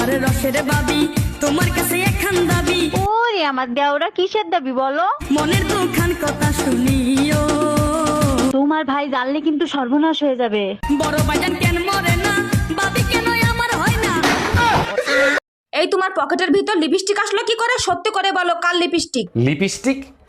আমার রসের বাবি তোমার কাছে এখান দাবি। ওরে আমার দেওরা কিসের দাবি বলো? মনের দুখান কথা শুনিও। তোমার ভাই জানলে কিন্তু সর্বনাশ হয়ে যাবে। বড় বাজান কেন মরে না? বাবি কেন আমার হয় না? এই তোমার পকেটের ভিতর লিপস্টিক আসলো কি করে? সত্যি করে বলো কাল লিপস্টিক? লিপস্টিক?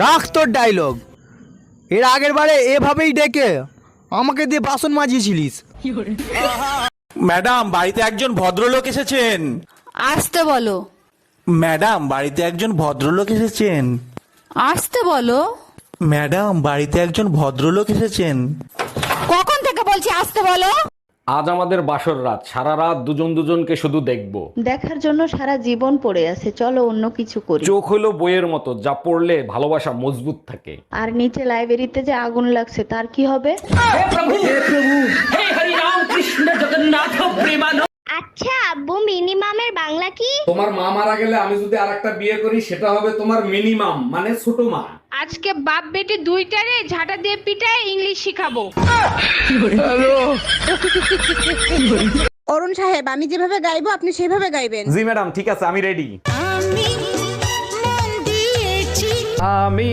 রাখ তোর ডায়লগ এর আগের বারে এভাবেই ডেকে আমাকে দিয়ে বাসন মাজিয়েছিলিস। ম্যাডাম বাড়িতে একজন ভদ্রলোক এসেছেন। আসতে বলো। ম্যাডাম বাড়িতে একজন ভদ্রলোক এসেছেন। আসতে বলো। ম্যাডাম বাড়িতে একজন ভদ্রলোক এসেছেন। কখন থেকে বলছি আসতে বলো? আজ আমাদের বাসর রাত। সারা রাত দুজন দুজনকে শুধু দেখব। দেখার জন্য সারা জীবন পড়ে আছে। চলো অন্য কিছু করি। চোখ হলো বইয়ের মতো যা পড়লে ভালোবাসা মজবুত থাকে। আর নিচে লাইব্রেরিতে যে আগুন লাগছে তার কি হবে? আচ্ছা মিনিমামের বাংলা কি? তোমার মা মারা গেলে আমি যদি আরেকটা বিয়ে করি সেটা হবে তোমার মিনিমাম মানে ছোট মা। আজকে বাপ বেটি দুইটারে ঝাঁটা দিয়ে পিটায় ইংলিশ শিখাবো। অরুণ সাহেব আমি যেভাবে গাইবো আপনি সেভাবে গাইবেন। জি ম্যাডাম ঠিক আছে আমি রেডি আমি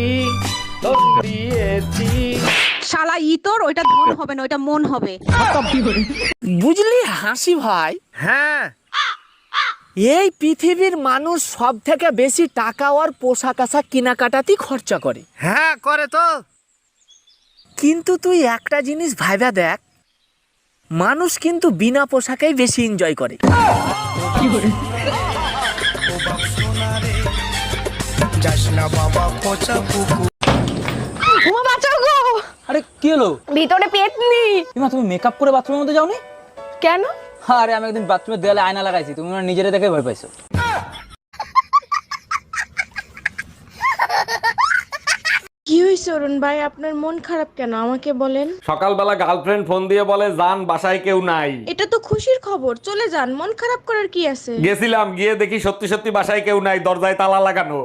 দিয়েছি। শালা ইতর ওইটা ধন হবে না ওইটা মন হবে। বুঝলি হাসি ভাই? হ্যাঁ এই পৃথিবীর মানুষ সব থেকে বেশি টাকা আর পোশাক আশাক কেনাকাটাতেই খরচা করে। হ্যাঁ করে তো। কিন্তু তুই একটা জিনিস ভাইবা দেখ মানুষ কিন্তু বিনা পোশাকেই বেশি এনজয় করে। আরে কি হলো? ভিতরে পেতনি ইমা তুমি মেকআপ করে বাথরুমের মধ্যে যাওনি? কেন? আরে আমি একদিন বাথরুমের দেয়ালে আয়না লাগাইছি তুমি নিজেরে দেখে ভয় পাইছো। কি হয়েছে অরুণ ভাই? আপনার মন খারাপ কেন? আমাকে বলেন। সকালবেলা গার্লফ্রেন্ড ফোন দিয়ে বলে যান বাসায় কেউ নাই। এটা তো খুশির খবর। চলে যান মন খারাপ করার কি আছে? গেছিলাম গিয়ে দেখি সত্যি সত্যি বাসায় কেউ নাই দরজায় তালা লাগানো।